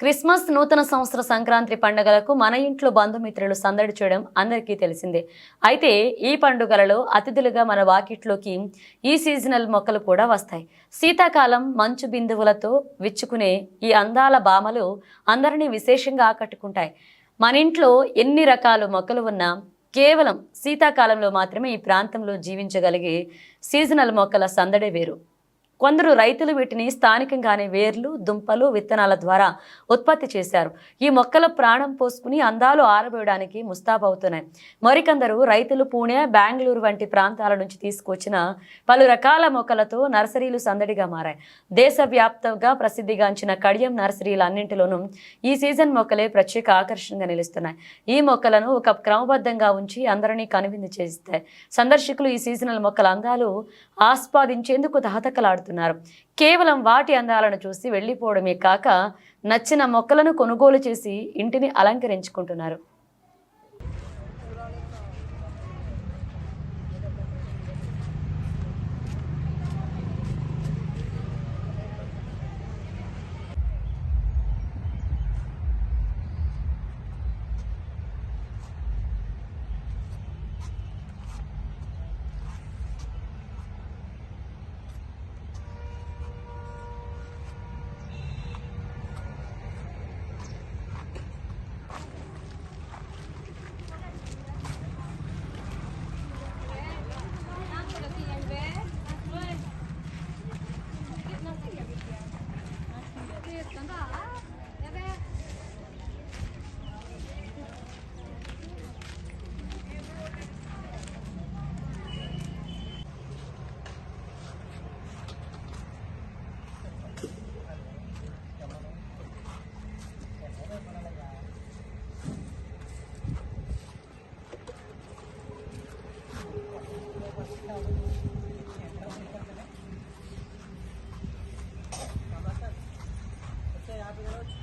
Christmas నూతన సంవత్సర సంక్రాంతి పండుగలకు మన ఇంట్లో బంధుమిత్రులు సందడి చేయడం అందరికీ తెలిసిందే. అయితే ఈ పండుగలలో అతిథులుగా మన వాకిట్లోకి ఈ సీజనల్ మొక్కలు కూడా వస్తాయి. శీతాకాలం మంచు బిందువులతో విచ్చుకునే ఈ అందాల భామలు అందరినీ విశేషంగా ఆకట్టుకుంటాయి. మన ఇంట్లో ఎన్ని రకాల మొక్కలు ఉన్నా కేవలం శీతాకాలంలో మాత్రమే ఈ ప్రాంతంలో జీవించగలిగే సీజనల్ మొక్కల సందడే వేరు. కొందరు రైతులు వీటిని స్థానికంగానే వేర్లు దుంపలు విత్తనాల ద్వారా ఉత్పత్తి చేశారు. ఈ మొక్కల ప్రాణం పోసుకుని అందాలు ఆరబోయడానికి ముస్తాబవుతున్నాయి. మరికొందరు రైతులు పూణె బెంగళూరు వంటి ప్రాంతాల నుంచి తీసుకొచ్చిన పలు రకాల మొక్కలతో నర్సరీలు సందడిగా మారాయి. దేశవ్యాప్తంగా ప్రసిద్ధిగాంచిన కడియం నర్సరీలన్నింటిలోనూ ఈ సీజన్ మొక్కలే ప్రత్యేక ఆకర్షణగా నిలుస్తున్నాయి. ఈ మొక్కలను ఒక క్రమబద్ధంగా ఉంచి అందరినీ కనువిందు చేస్తాయి. సందర్శకులు ఈ సీజనల్ మొక్కల అందాలు ఆస్వాదించేందుకు దహదకలాడుతున్నారు కేవలం వాటి అందాలను చూసి వెళ్ళిపోవడమే కాక నచ్చిన మొక్కలను కొనుగోలు చేసి ఇంటిని అలంకరించుకుంటున్నారు. Gracias.